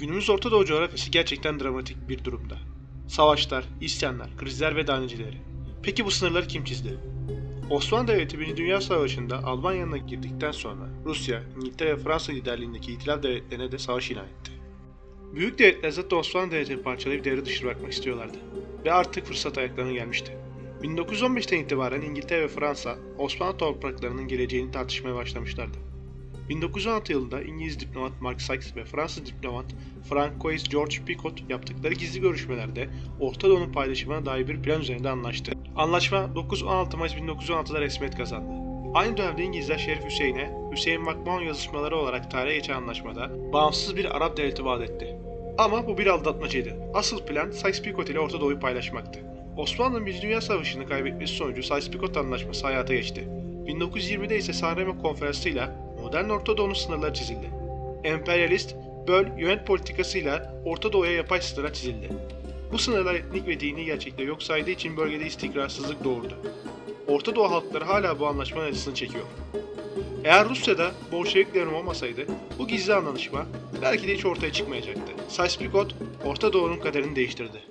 Günümüz Orta Doğu coğrafyası gerçekten dramatik bir durumda. Savaşlar, isyanlar, krizler ve darnecileri. Peki bu sınırları kim çizdi? Osmanlı Devleti 1. Dünya Savaşı'nda Alman yanına girdikten sonra Rusya, İngiltere ve Fransa liderliğindeki İtilaf devletlerine de savaş ilan etti. Büyük devletler zaten Osmanlı Devleti'ni parçalayıp devre dışı bırakmak istiyorlardı. Ve artık fırsat ayaklarına gelmişti. 1915'ten itibaren İngiltere ve Fransa Osmanlı topraklarının geleceğini tartışmaya başlamışlardı. 1916 yılında İngiliz diplomat Mark Sykes ve Fransız diplomat Francois George Picot yaptıkları gizli görüşmelerde Orta Doğu'nun paylaşımına dair bir plan üzerinde anlaştı. Anlaşma 9-16 Mayıs 1916'da resmiyet kazandı. Aynı dönemde İngilizler Şerif Hüseyin'e Hüseyin Makmahon yazışmaları olarak tarihe geçen anlaşmada bağımsız bir Arap devleti vaat etti. Ama bu bir aldatmacaydı. Asıl plan Sykes-Picot ile Orta Doğu'yu paylaşmaktı. Osmanlı'nın 1. Dünya Savaşı'nı kaybetmesi sonucu Sykes-Picot Anlaşması hayata geçti. 1920'de ise Sanremo Konferansı'yla modern Orta Doğu'nun sınırları çizildi. Emperyalist, böl, yönet politikasıyla Orta Doğu'ya yapay sınırlar çizildi. Bu sınırlar etnik ve dini gerçekleri yok saydığı için bölgede istikrarsızlık doğurdu. Orta Doğu halkları hala bu anlaşmanın acısını çekiyor. Eğer Rusya'da Bolşevik devrim olmasaydı bu gizli anlaşma belki de hiç ortaya çıkmayacaktı. Sykes-Picot Orta Doğu'nun kaderini değiştirdi.